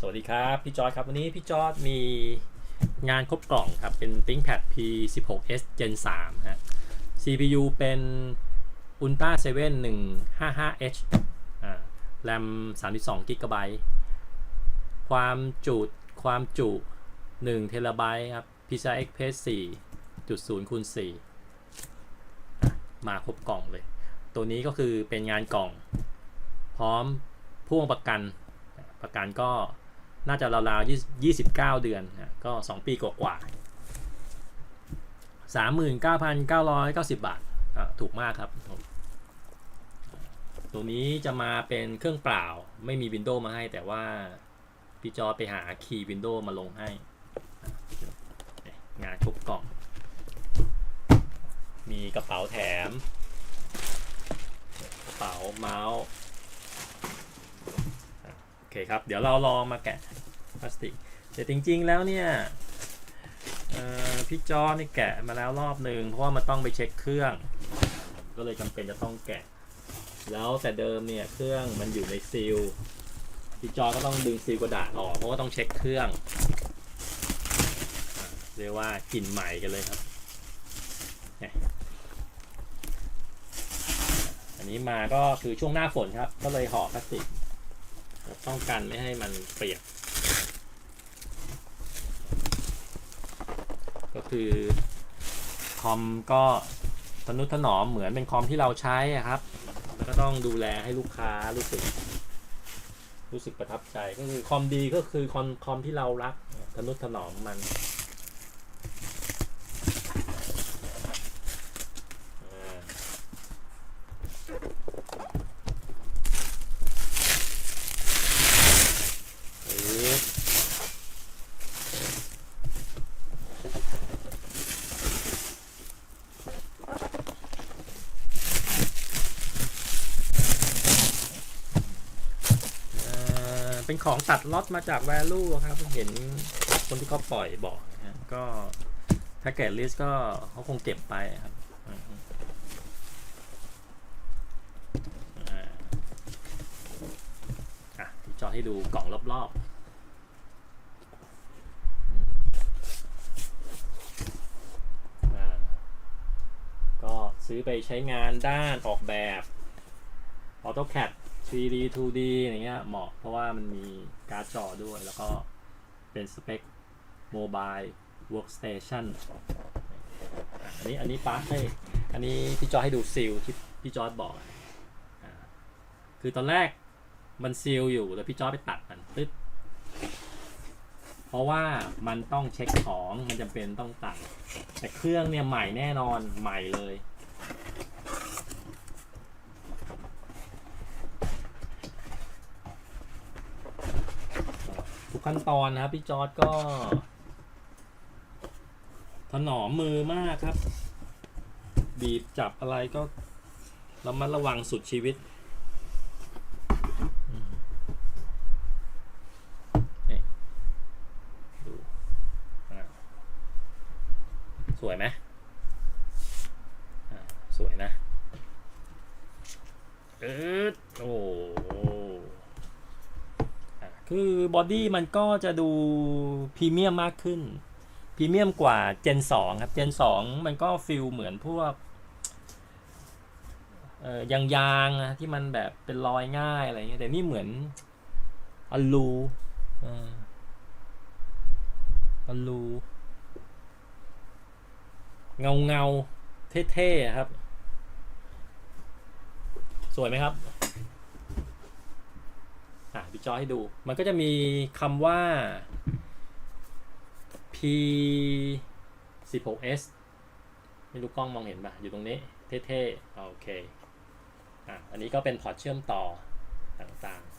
สวัสดีครับพี่จอร์ดครับวันนี้พี่จอร์ดมีงานครบกล่องครับ เป็น ThinkPad P16s Gen 3ฮะ CPU เป็น Ultra 7 155H อ่า RAM 32 GB ความจุความจุ1 t b ครับ PCI Express 4.0คูณ4อ่มาครบกล่องเลย ตัวนี้ก็คือเป็นงานกล่อง พร้อมพ่วงประกันประกันก็ น่าจะราวๆยี่สิบเก้าเดือนนะก็สองปีกว่าๆสามหมื่นเก้าพันเก้าร้อยเก้าสิบบาทถูกมากครับ ตัวนี้จะมาเป็นเครื่องเปล่าไม่มีวินโดว์มาให้ แต่ว่าพี่จอไปหาคีย์วินโดว์มาลงให้ งานครบกล่อง มีกระเป๋าแถม กระเป๋าเมาส์ เคครับ เดี๋ยวเราลองมาแกะพลาสติก แต่จริงๆแล้วเนี่ยพี่จอนี่แกะมาแล้วรอบหนึ่งเพราะว่ามันต้องไปเช็คเครื่อง ก็เลยจำเป็นจะต้องแกะ แล้วแต่เดิมเนี่ยเครื่องมันอยู่ในซีลพี่จอก็ต้องดึงซีลกระดาษออกเพราะว่าต้องเช็คเครื่องเรียกว่ากลิ่นใหม่กันเลยครับอันนี้มาก็คือช่วงหน้าฝนครับ ก็เลยห่อพลาสติก ป้องกันไม่ให้มันเปียก ก็คือคอมก็ทนุถนอมเหมือนเป็นคอมที่เราใช้ครับ แล้วก็ต้องดูแลให้ลูกค้ารู้สึก รู้สึกประทับใจก็คือคอมดีก็คือคอมคอมที่เรารักทนุถนอมมันอ่า ปึ๊บเอ่อ เป็นของตัดล็อตมาจาก Value ครับ เห็นคนที่เขาปล่อยบอกนะฮะก็แพ็กเกจลิสก็เขาคงเก็บไปครับอ่าอะที่จอให้ดูกล่องรอบๆอ่าก็ซื้อไปใช้งานด้านออกแบบ AutoCAD 3D 2D อย่างเงี้ยเหมาะเพราะว่ามันมีการ์ดจอด้วย แล้วก็เป็นสเปค Mobile Workstation อะอันนี้อันนี้ปาร์คให้อันนี้พี่จอให้ดูซีลที่พี่จอบอกอ่าคือตอนแรกมันซีลอยู่แล้วพี่จอไปตัดมันตึ๊ดเพราะว่ามันต้องเช็คของมันจำเป็นต้องตัดแต่เครื่องเนี่ยใหม่แน่นอนใหม่เลย ทุกขั้นตอนนะครับ พี่จอร์ดก็ถนอมมือมากครับ บีบจับอะไรก็ระมัดระวังสุดชีวิตนี่ดูสวยไหมสวยนะเออโอ้ คือบอดี้มันก็จะดูพรีเมียมมากขึ้นพรีเมียมกว่า Gen 2 ครับ Gen 2 มันก็ฟิลเหมือนพวกเอ่อยางยางๆอะที่มันแบบเป็นรอยง่ายอะไรเงี้ยแต่นี่เหมือนอลูอลูเงาเงาเท่ๆครับ สวยไหมครับ อะพี่จอให้ดู มันก็จะมีคำว่า P 16s ไม่รู้กล้องมองเห็นปะอยู่ตรงนี้ เท่ๆ โอเค อะ อันนี้ก็เป็นพอร์ตเชื่อมต่อต่างๆ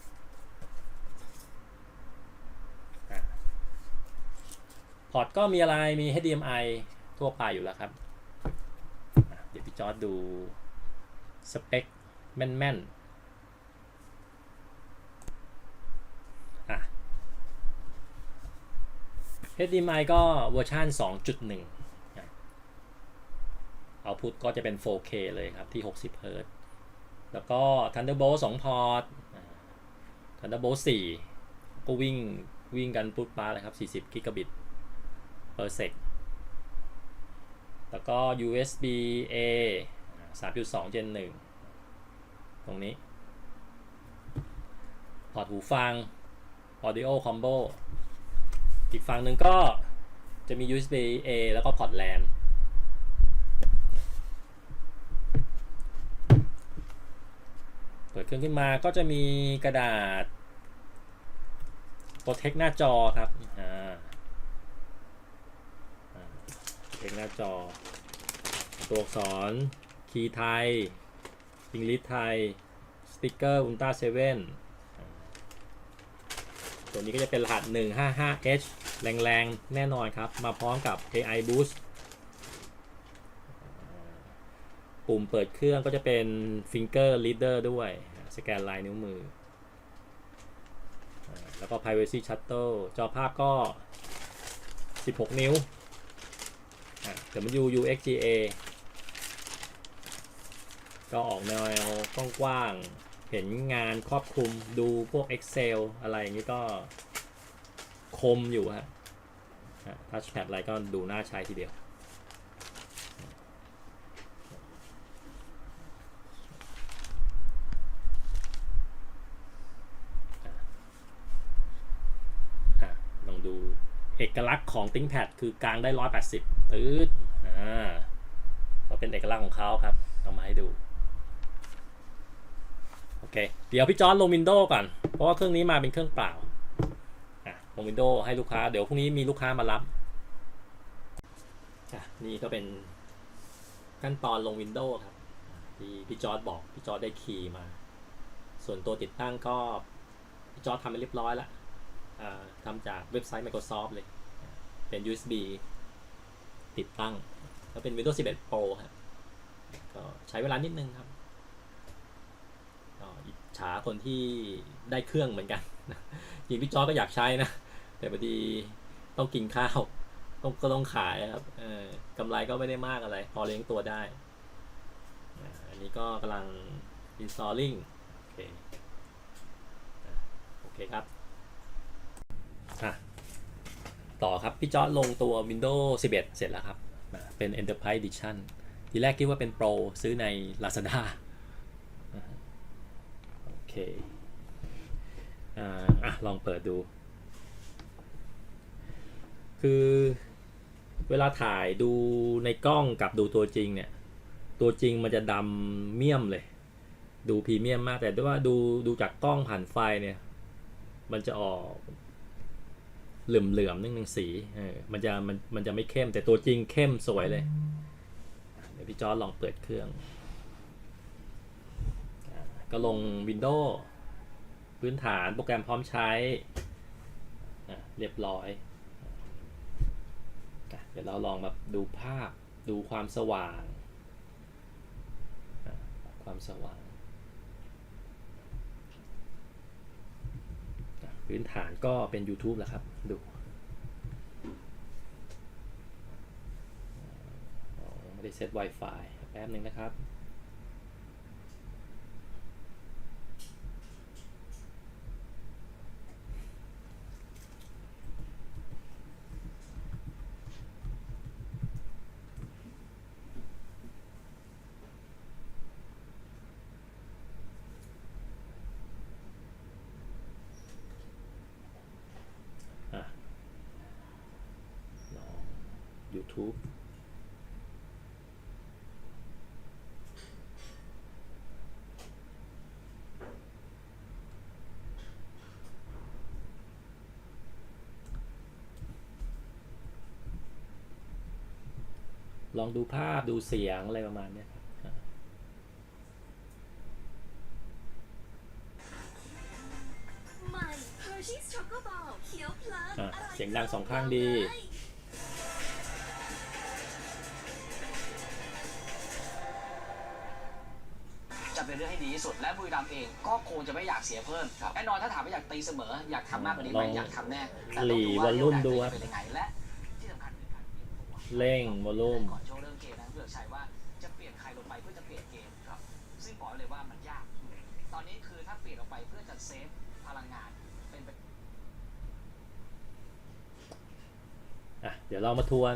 พอร์ตก็มีอะไร มี HDMI ทั่วไปอยู่แล้วครับ เดี๋ยวพี่จอร์ดดู สเปคแม่นๆอะ HDMI ก็เวอร์ชัน2.1 เอะ Output ก็จะเป็น 4K เลยครับที่ 60 Hz แล้วก็ Thunderbolt 2 พอร์ต Thunderbolt 4 ก็วิ่งวิ่งกันปุ๊บปาเลยครับ 40 กิกะบิต per sec แล้วก็ USB A 3.2 Gen 1 ตรงนี้ พอร์ตหูฟัง Audio Combo อีกฝั่งหนึ่งก็จะมี USB A แล้วก็พอร์ต LAN เปิดเครื่องขึ้นมาก็จะมีกระดาษ protect หน้าจอครับอ่าอ่า protect หน้าจอ ตัวอักษร คีย์ไทยอังกฤษไทย สติกเกอร์อุลตร้าเซเว่น ตัวนี้ก็จะเป็นรหัส 155H แรงๆ แน่นอนครับ มาพร้อมกับ AI Boost ปุ่มเปิดเครื่องก็จะเป็น Finger Reader ด้วย สแกนลายนิ้วมือ แล้วก็ Privacy Shutter จอภาพก็ 16 นิ้วอะ W UXGA ก็ออกแนวกว้างๆ เห็นงานครอบคลุมดูพวก Excel อะไรอย่างนี้ก็คมอยู่ฮะทัชแพดอะไรก็ดูน่าใช้ทีเดียว ลองดูเอกลักษณ์ของ ThinkPad คือกลางได้ 180ตืดอ่าก็เป็นเอกลักษณ์ของเขาครับ เอามาให้ดู โอ เค เดี๋ยวพี่จอร์ดลง Windows ก่อน เพราะว่าเครื่องนี้มาเป็นเครื่องเปล่าลง Windows ให้ลูกค้า เดี๋ยวพรุ่งนี้มีลูกค้ามารับนี่ก็เป็นขั้นตอนลง Windows ครับที่พี่จอร์ดบอก พี่จอร์ดได้คีย์มา ส่วนตัวติดตั้งก็ พี่จอร์ดทำไปเรียบร้อยแล้วทำจากเว็บไซต์ Microsoft เลย เป็น USB ติดตั้ง แล้วเป็น Windows 11 Pro ครับก็ใช้เวลานิดนึงครับ ฉาคนที่ได้เครื่องเหมือนกันจริงพี่จอร์จก็อยากใช้นะ แต่พอดีต้องกินข้าวต้องก็ต้องขายครับเออกำไรก็ไม่ได้มากอะไร พอเลี้ยงตัวได้ อันนี้ก็กำลัง installing โอเคอะโอเคครับต่อครับ พี่จอร์จลงตัว Windows 11 เสร็จแล้วครับ เป็น Enterprise Edition ทีแรกคิดว่าเป็น Pro ซื้อใน Lazada เคอ่าอะลองเปิดดู คือเวลาถ่ายดูในกล้องกับดูตัวจริงเนี่ย ตัวจริงมันจะดำเมี่ยมเลย ดูพรีเมียมมากแต่ด้วยว่าดูดูจากกล้องผ่านไฟเนี่ย มันจะออกเหลื่อมเหลื่อมนิดนึงสีเออมันจะมันมันจะไม่เข้มแต่ตัวจริงเข้มสวยเลย เดี๋ยวพี่จอร์ลองเปิดเครื่อง ก็ลง Windows พื้นฐานโปรแกรมพร้อมใช้เรียบร้อย เดี๋ยวเราลองแบบดูภาพดูความสว่าง ความสว่าง พื้นฐานก็เป็น YouTube แหละครับ ดูไม่ได้เซต Wi-Fi แป๊บหนึ่งนะครับ อะลอง YouTube ลองดูภาพดูเสียงอะไรประมาณนี้ครับเสียงดังสองข้างดี ที่สุดและบุรีรัมเองก็คงจะไม่อยากเสียเพิ่มแน่นอนถ้าถามว่าอยากตีเสมออยากทำมากกว่านี้ไหมอยากทำแน่แต่ต้องดูว่าเรื่องดูเป็นยังไงและที่สำคัญคือการเร่งวอลลุ่มก่อนช่วงเริ่มเกมนะเพื่อใช้ว่าจะเปลี่ยนใครลงไปเพื่อจะเปลี่ยนเกมครับซึ่งบอกเลยว่ามันยาก ตอนนี้คือถ้าเปลี่ยนลงไปเพื่อจะเซฟพลังงานเป็นอะเดี๋ยวเรามาทวน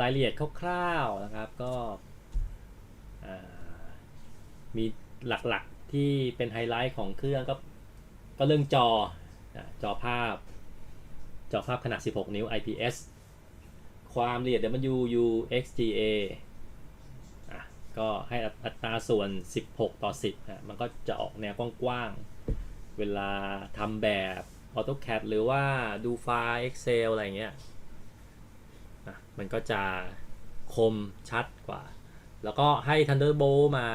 รายละเอียดคร่าวๆนะครับก็อ่า มีหลักๆที่เป็นไฮไลท์ของเครื่องก็ก็เรื่องจอจอภาพ จอภาพขนาด 16 นิ้ว IPS ความละเอียด WU XGA อะก็ให้อัตราส่วน 16 ต่อ 10นะมันก็จะออกแนวกว้างๆ เวลาทำแบบ AutoCAD หรือว่าดูไฟล์ Excel อะไรเงี้ยอะมันก็จะคมชัดกว่า แล้วก็ให้ Thunderbolt มา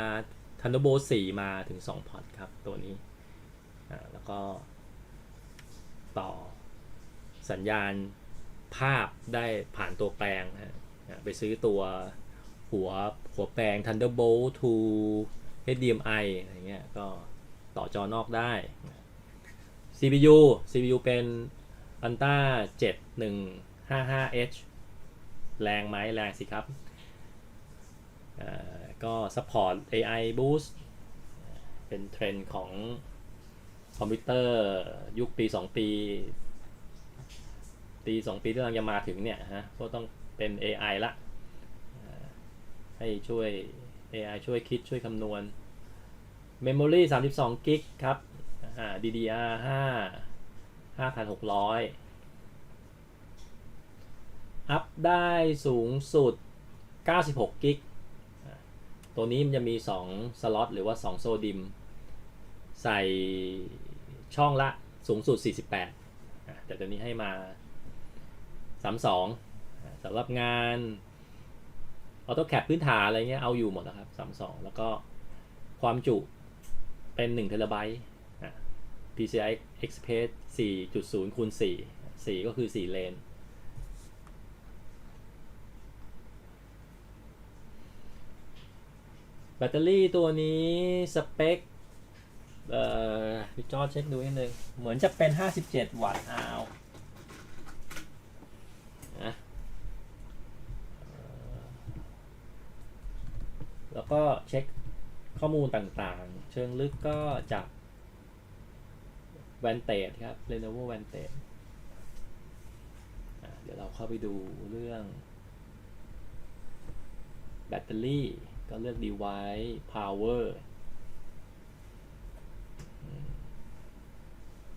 Thunderbolt 4มาถึง2พอร์ตครับตัวนี้ แล้วก็ต่อสัญญาณภาพได้ผ่านตัวแปลงนะไปซื้อตัวหัวหัวแปลง Thunderbolt to HDMI อะไรเงี้ยก็ต่อจอนอกได้ CPU CPU เป็น Anta 7155H แรงไหมแรงสิครับ ก็ support AI boost เป็นเทรนด์ของคอมพิวเตอร์ยุคปี 2 ปี ปี 2 ปีที่กำลังจะมาถึงเนี่ยฮะก็ต้องเป็น AI ละ ให้ช่วย AI ช่วยคิดช่วยคำนวณ Memory 32กิกครับอ่า DDR 5 5,600 อัพได้สูงสุด 96กิก ตัวนี้มันจะมี 2 สล็อตหรือว่า 2 โซดิม ใส่ช่องละสูงสุด 48 แต่ตัวนี้ให้มา 32อะสำหรับงาน AutoCAD พื้นฐานอะไรเงี้ยเอาอยู่หมดนะครับ 32 แล้วก็ความจุเป็น1เทราไบต์อะ PCI Express 4.0คูณ4 4 ก็คือ 4 เลน แบตเตอรี่ตัวนี้สเปคเอ่อพี่จอเช็คดูนิดนึงเหมือนจะเป็น 57 วัตต์อาวนะแล้วก็เช็คข้อมูลต่างๆ เชิงลึกก็จากแวนเตจครับ Lenovo Vantage อะเดี๋ยวเราเข้าไปดูเรื่องแบตเตอรี่ ก็เลือก device power อืม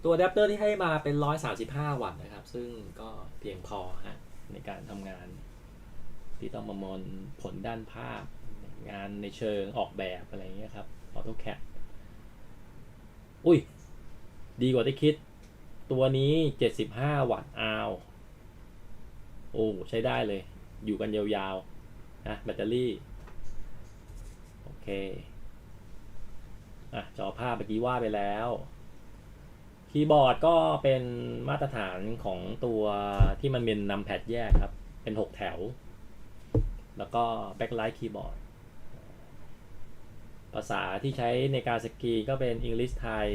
ตัวอะแดปเตอร์ที่ให้มาเป็น 135 วัตต์นะครับ ซึ่งก็เพียงพอฮะในการทำงาน ที่ต้องประมวลผลด้านภาพ งานในเชิงออกแบบอะไรเงี้ยครับ AutoCAD อุ้ย ดีกว่าที่คิด ตัวนี้ 75 วัตต์อาวโอ้ ใช้ได้เลย อยู่กันยาวๆนะแบตเตอรี่ เคอะจอภาพเมื่อกี้ว่าไปแล้ว คีย์บอร์ดก็เป็นมาตรฐานของตัวที่มันเป็นนำแพดแยกครับ เป็น 6 แถว แล้วก็แบ็คไลท์คีย์บอร์ดภาษาที่ใช้ในการสกีก็เป็น English ไทย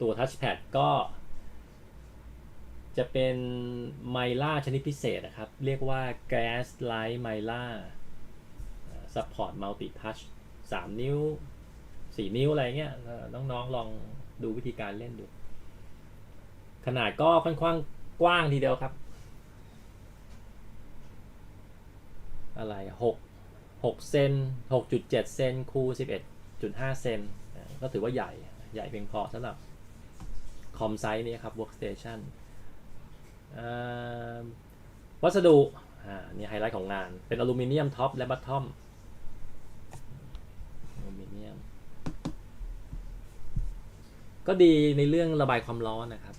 ตัวทัชแพดก็ จะเป็นไมล่าชนิดพิเศษนะครับ เรียกว่า Gas Light m y l a Support Multi Touch 3 นิ้ว 4 นิ้วอะไรเงี้ยเอ่อน้องๆลองดูวิธีการเล่นดู ขนาดก็ค่อนข้างกว้างทีเดียวครับ อะไรหกหกเซนหกจุดเจ็ดเซนคูสิบเอ็ดจุดห้าเซนก็ถือว่าใหญ่ใหญ่เพียงพอสำหรับคอมไซส์นี้ครับ workstation อ่า วัสดุนี่ไฮไลท์ของงาน เป็นอลูมิเนียมท็อปและบัตทอมอลูมิเนียม ก็ดีในเรื่องระบายความร้อนนะครับ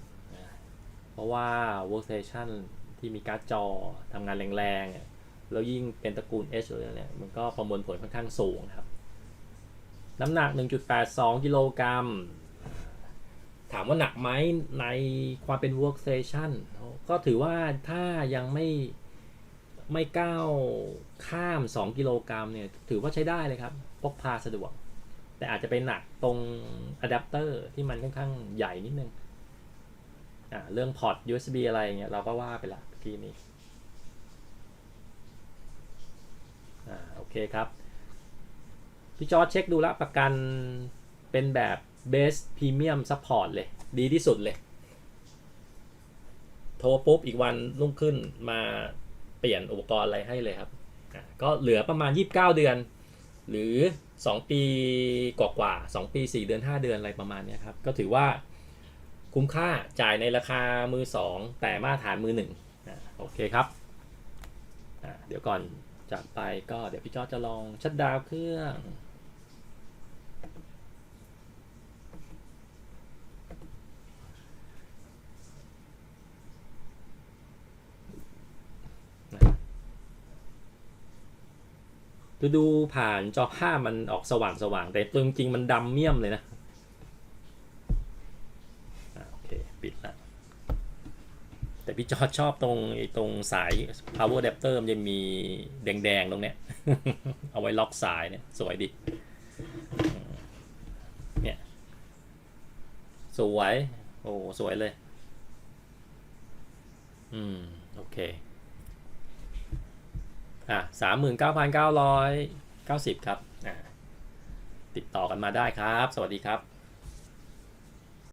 เพราะว่า workstation ที่มีการ์ดจอทำงานแรงๆ แล้วยิ่งเป็นตระกูล H เลยเนี่ย มันก็ประมวลผลค่อนข้างสูงครับ น้ำหนัก 1.82 กิโลกรัม ถามว่าหนักไหมในความเป็น workstation ก็ถือว่าถ้ายังไม่ไม่ก้าวข้าม 2 กิโลกรัมเนี่ย ถือว่าใช้ได้เลยครับ พกพาสะดวก แต่อาจจะไปหนักตรงอะแดปเตอร์ที่มันค่อนข้างใหญ่นิดนึงอ่าเรื่องพอร์ต USB อะไรเงี้ยเราก็ว่าไปละเมื่อกี้นี้อ่าโอเคครับ พี่จอร์เช็คดูแล้วประกันเป็นแบบ Best Premium Support เลย ดีที่สุดเลย โทรปุ๊บอีกวันรุ่งขึ้นมาเปลี่ยนอุปกรณ์อะไรให้เลยครับ ก็เหลือประมาณ 29 เดือน หรือ 2 ปีกว่าๆ2ปี 4 เดือน 5 เดือนอะไรประมาณนี้ครับ ก็ถือว่าคุ้มค่าจ่ายในราคามือ 2 แต่มาตรฐานมือ1อะโอเคครับ เดี๋ยวก่อนจากไปก็เดี๋ยวพี่จอจะลองชัดดาวน์เครื่อง ดูดูผ่านจอภามันออกสว่างสว่างๆแต่ตัวจริงมันดำเมี่ยมเลยนะโอเคปิดละแต่พี่จอชอบตรงตรงสาย power adapter มันจะมีแดงๆตรงเนี้ย เอาไว้ล็อกสายเนี่ยสวยดีอืมเนี่ยสวย โอ้สวยเลย อืม โอเค อะสามหมื่นเก้าพันเก้าร้อยเก้าสิบครับอ่าติดต่อกันมาได้ครับ สวัสดีครับ